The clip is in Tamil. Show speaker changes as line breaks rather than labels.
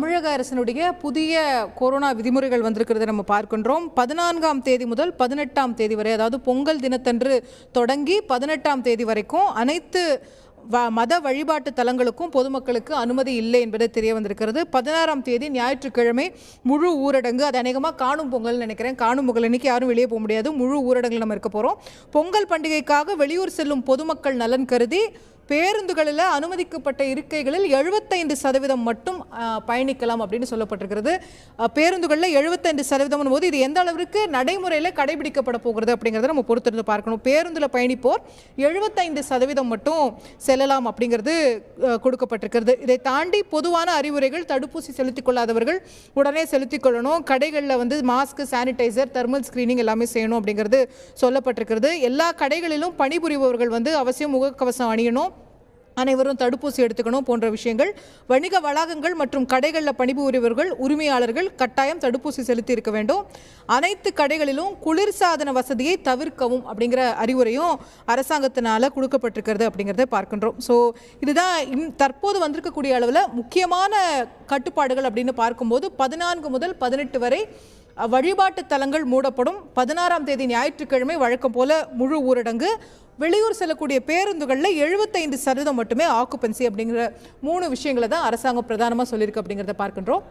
தமிழக அரசினுடைய புதிய கொரோனா விதிமுறைகள் வந்திருக்கிறத நம்ம பார்க்கின்றோம். பதினான்காம் தேதி முதல் பதினெட்டாம் தேதி வரை அதாவது பொங்கல் தினத்தன்று தொடங்கி பதினெட்டாம் தேதி வரைக்கும் அனைத்து வ மத வழிபாட்டு தலங்களுக்கும் பொதுமக்களுக்கு அனுமதி இல்லை என்பது தெரிய வந்திருக்கிறது. பதினாறாம் தேதி ஞாயிற்றுக்கிழமை முழு ஊரடங்கு. அது அநேகமாக காணும் பொங்கல் நினைக்கிறேன். காணும் பொங்கல் இன்னைக்கு யாரும் வெளியே போக முடியாது. முழு ஊரடங்கில் நம்ம இருக்க போகிறோம் பொங்கல் பண்டிகைக்காக வெளியூர் செல்லும் பொதுமக்கள் நலன் கருதி பேருந்துகளில் அனுமதிக்கப்பட்ட இருக்கைகளில் எழுபத்தைந்து சதவீதம் மட்டும் பயணிக்கலாம் அப்படின்னு சொல்லப்பட்டிருக்கிறது. பேருந்துகளில் எழுபத்தைந்து சதவீதம் போது இது எந்த அளவிற்கு நடைமுறையில் கடைபிடிக்கப்பட போகிறது அப்படிங்கிறத நம்ம பொறுத்திருந்து பார்க்கணும். பேருந்தில் பயணிப்போர் எழுபத்தைந்து சதவீதம் மட்டும் செல்லலாம் அப்படிங்கிறது கொடுக்கப்பட்டிருக்கிறது. இதை தாண்டி பொதுவான அறிவுரைகள் தடுப்பூசி செலுத்திக் கொள்ளாதவர்கள் உடனே செலுத்திக் கொள்ளணும். கடைகளில் வந்து மாஸ்க் சானிடைசர் தெர்மல் ஸ்கிரீனிங் எல்லாமே செய்யணும் அப்படிங்கிறது சொல்லப்பட்டிருக்கிறது. எல்லா கடைகளிலும் பணிபுரிபவர்கள் வந்து அவசியம் முகக்கவசம் அணியணும். அனைவரும் தடுப்பூசி எடுத்துக்கணும் போன்ற விஷயங்கள். வணிக வளாகங்கள் மற்றும் கடைகளில் பணிபுரிபவர்கள் உரிமையாளர்கள் கட்டாயம் தடுப்பூசி செலுத்தி இருக்க வேண்டும். அனைத்து கடைகளிலும் குளிர்சாதன வசதியை தவிர்க்கவும் அப்படிங்கிற அறிவுரையும் அரசாங்கத்தினால கொடுக்கப்பட்டிருக்கிறது அப்படிங்கிறத பார்க்கின்றோம். ஸோ இதுதான் இன் தற்போது வந்திருக்கக்கூடிய அளவில் முக்கியமான கட்டுப்பாடுகள் அப்படின்னு பார்க்கும்போது பதினான்கு முதல் பதினெட்டு வரை வழிபாட்டு தலங்கள் மூடப்படும். பதினாறாம் தேதி ஞாயிற்றுக்கிழமை வழக்கம் போல முழு ஊரடங்கு. வெளியூர் செல்லக்கூடிய பேருந்துகளில் எழுபத்தைந்து சதவீதம் மட்டுமே ஆக்குபென்சி அப்படிங்கிற மூணு விஷயங்களை தான் அரசாங்கம் பிரதானமாக சொல்லியிருக்கு அப்படிங்கிறத பார்க்கின்றோம்.